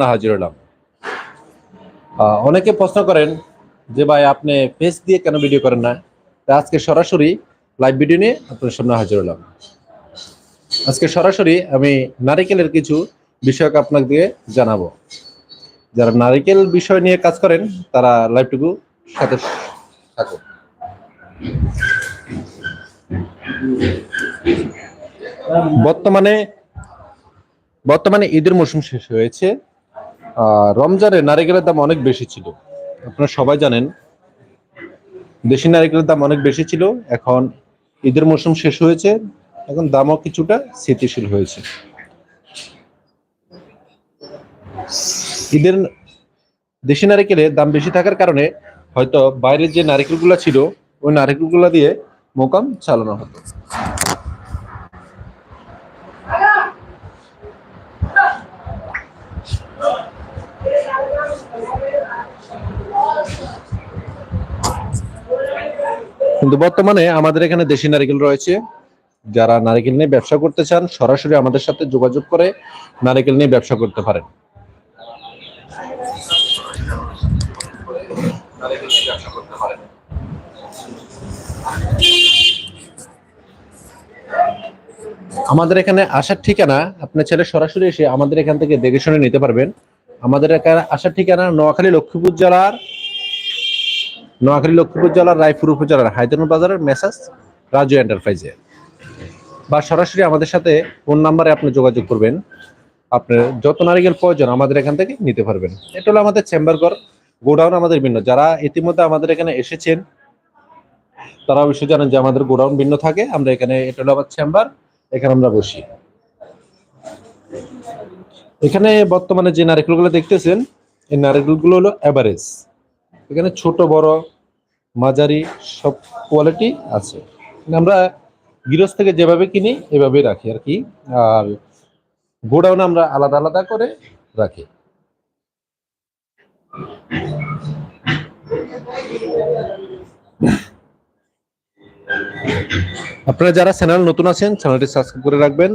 না, হাজির হলাম। অনেকে প্রশ্ন করেন যে ভাই, আপনি ফেস দিয়ে কেন ভিডিও করেন না? তা আজকে সরাসরি লাইভ ভিডিও নিয়ে আপনার সামনে হাজির হলাম। আজকে সরাসরি আমি নারিকেলের কিছু বিষয় আপনাকে জানাব। যারা নারিকেল বিষয় নিয়ে কাজ করেন, তারা লাইভটুকু সাথে থাকুন। বর্তমানে বর্তমানে ঈদের মৌসুম শেষ হয়েছে। রমজানে নারিকেলের দাম অনেক বেশি ছিল। আপনারা সবাই জানেন, দেশি নারিকেলের দাম অনেক বেশি ছিল। এখন ঈদের মৌসুম শেষ হয়েছে, এখন দামও কিছুটা স্থিতিশীল হয়েছে। ঈদের দেশি নারিকেলের দাম বেশি থাকার কারণে হয়তো বাইরের যে নারিকেলগুলো ছিল, ওই নারিকেলগুলো দিয়ে মোকাম চালানো হতো। কিন্তু বর্তমানে আমাদের এখানে দেশি নারিকেল রয়েছে। যারা নারিকেল নিয়ে ব্যবসা করতে চান, সরাসরি আমাদের সাথে যোগাযোগ করে নারিকেল নিয়ে ব্যবসা করতে পারেন। আমাদের এখানে আসার ঠিকানা, আপনার ছেলে সরাসরি এসে আমাদের এখান থেকে দেখে শুনে নিতে পারবেন। আমাদের এখানে আসার ঠিকানা নোয়াখালী লক্ষ্মীপুর জেলার নোয়াখালী লক্ষ্মীপুর জেলার রায়পুর উপজেলার হায়দ্রাবাদ বাজারের মেসাজ রাজু এন্টারপ্রাইজে। বা সরাসরি আমাদের সাথে ফোন নাম্বারে আপনি যোগাযোগ করবেন। আপনার যত নারিকেল প্রয়োজন আমাদের এখান থেকে নিতে পারবেন। এটা হলো আমাদের চেম্বার ঘর, গোডাউন আমাদের ভিন্ন। যারা ইতিমধ্যে আমাদের এখানে এসেছেন, তারা অবশ্যই জানেন যে আমাদের গোডাউন ভিন্ন থাকে। আমরা এখানে, এটা হলো আমার চেম্বার এখানে আমরা বসি। এখানে বর্তমানে যে নারিকেলগুলো দেখতেছেন, এই নারিকেলগুলো হলো অ্যাভারেজ এখানে ছোট, বড়, মাঝারি সব কোয়ালিটি আছে। আমরা গৃহস্থ থেকে যেভাবে কিনি এভাবে রাখি আর কি। আর গোডাউন আমরা আলাদা আলাদা করে রাখি। আপনারা যারা চ্যানেল নতুন আছেন চ্যানেলটি সাবস্ক্রাইব করে রাখবেন।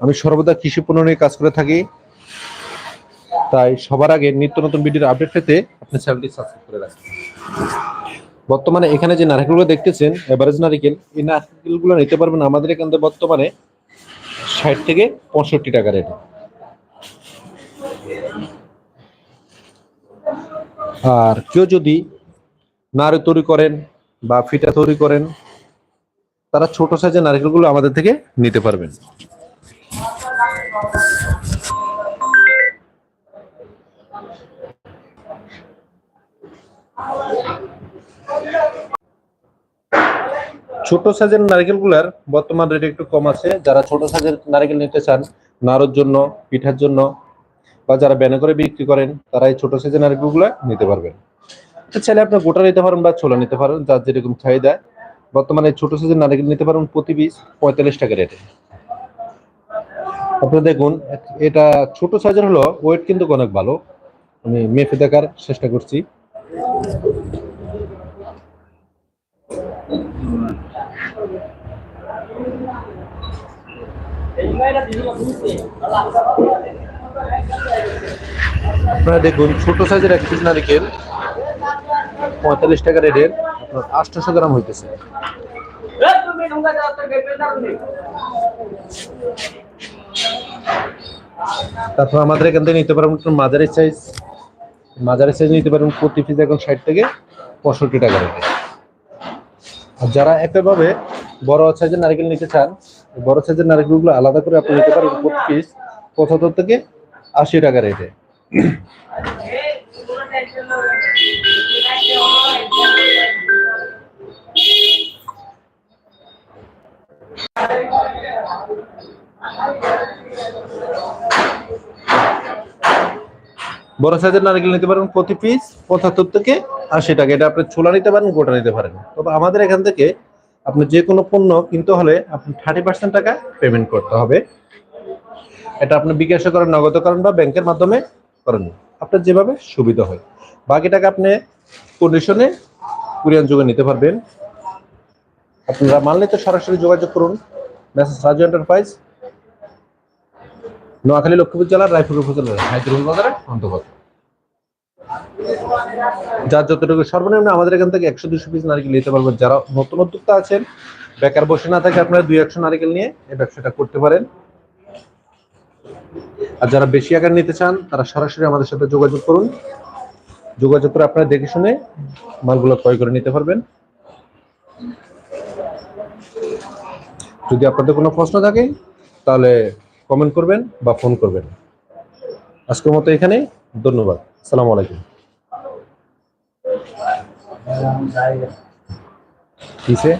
আমি সর্বদা কৃষি পণ্য নিয়ে কাজ করে থাকি। তাই সবার আগে নিত্য নতুন ভিডিওর আপডেট পেতে আপনি চ্যানেলটি সাবস্ক্রাইব করে রাখবেন বর্তমানে এখানে যে নারকেলগুলো দেখতেছেন এভারেজ নারিকেল, এই নারকেলগুলো নিতে পারবেন আমাদের এখান বর্তমানে ষাট থেকে পঁয়ষট্টি টাকা রেট আর কেউ যদি নাড়ু তৈরি করেন বা ফিটা তৈরি করেন, তারা ছোট সাইজের নারকেলগুলো আমাদের থেকে নিতে পারবেন। ছোট সাইজের নারকেলগুলার বর্তমান রেট একটু কম আছে। যারা ছোট সাইজের নারকেল নিতে চান, নাড়ুর জন্য, পিঠার জন্য, বা যারা ব্যানে করে বিক্রি করেন, তারা এই ছোট সাইজের নারকেলগুলো নিতে পারবেন। চাইলে আপনি গোটা নিতে পারেন বা ছোলা নিতে পারেন, যার যেরকম চাহিদা। বর্তমানে ছোট সাইজের নারকেল নিতে পারেন প্রতি পিস পঁয়তাল্লিশ টাকা রেটে আপনি দেখুন, এটা ছোট সাইজের হলো ওয়েট কিন্তু অনেক ভালো। আমি মেপে দেখার চেষ্টা করছি। আপনারা দেখুন, ছোট সাইজের এক পিস নারিকেল, পঁয়তাল্লিশ টাকা রেটের, আপনার আটশোশো গ্রাম হইতেছে। তারপর আমাদের এখান থেকে নিতে পারবেন মাঝারি সাইজ মাঝারি সাইজ নিতে পারেন প্রতি পিস এখন ষাট থেকে পঁয়ষট্টি টাকা রেটে। আর যারা একইভাবে বড় সাইজের নারকেল নিতে চান, বড় সাইজের নারকেলগুলো আলাদা করে আপনি নিতে পারেন প্রতি পিস পঁচাত্তর থেকে আশি টাকা রেটে। বড় সাইজের নারকেল নিতে পারেন প্রতি পিস পঁচাত্তর থেকে আশি টাকা। এটা আপনি ছোলা নিতে পারেন, গোটা নিতে পারেন। তবে আমাদের এখান থেকে আপনি যে কোনো পণ্য কিনতে হলে আপনি থার্টি পার্সেন্ট টাকা পেমেন্ট করতে হবে। এটা আপনি বিকাশে করেন, নগদ করেন বা ব্যাংকের মাধ্যমে করেন। আপনার যেভাবে সুবিধা হয়। বাকি টাকা আপনি কন্ডিশনে কুরিয়ান যুগে নিতে পারবেন। আপনারা মানলে তো সরাসরি যোগাযোগ করুন। মেসেজ রাজু এন্টারপ্রাইজ নোয়াখালী লক্ষ্মীপুর জেলার রায়পুর উপজেলার হাইদুল বাজারের অন্তর্গত। যার যতটুকু সর্বনিম্ন আমাদের এখান থেকে একশো দুশো পিস নারিকেল নিতে পারবেন। যারা নতুন উদ্যোক্তা আছেন, বেকার বসে না থাকে আপনারা দুই একশো নারিকেল নিয়ে এই ব্যবসাটা করতে পারেন। আর যারা বেশি আকার নিতে চান, তারা সরাসরি আমাদের সাথে যোগাযোগ করুন। যোগাযোগ করে আপনারা দেখে শুনে মালগুলো ক্রয় করে নিতে পারবেন। যদি আপনাদের কোনো প্রশ্ন থাকে, তাহলে কমেন্ট করবেন বা ফোন করবেন। আজকের মতো এখানে ধন্যবাদ। সালাম আলাইকুম। কিসে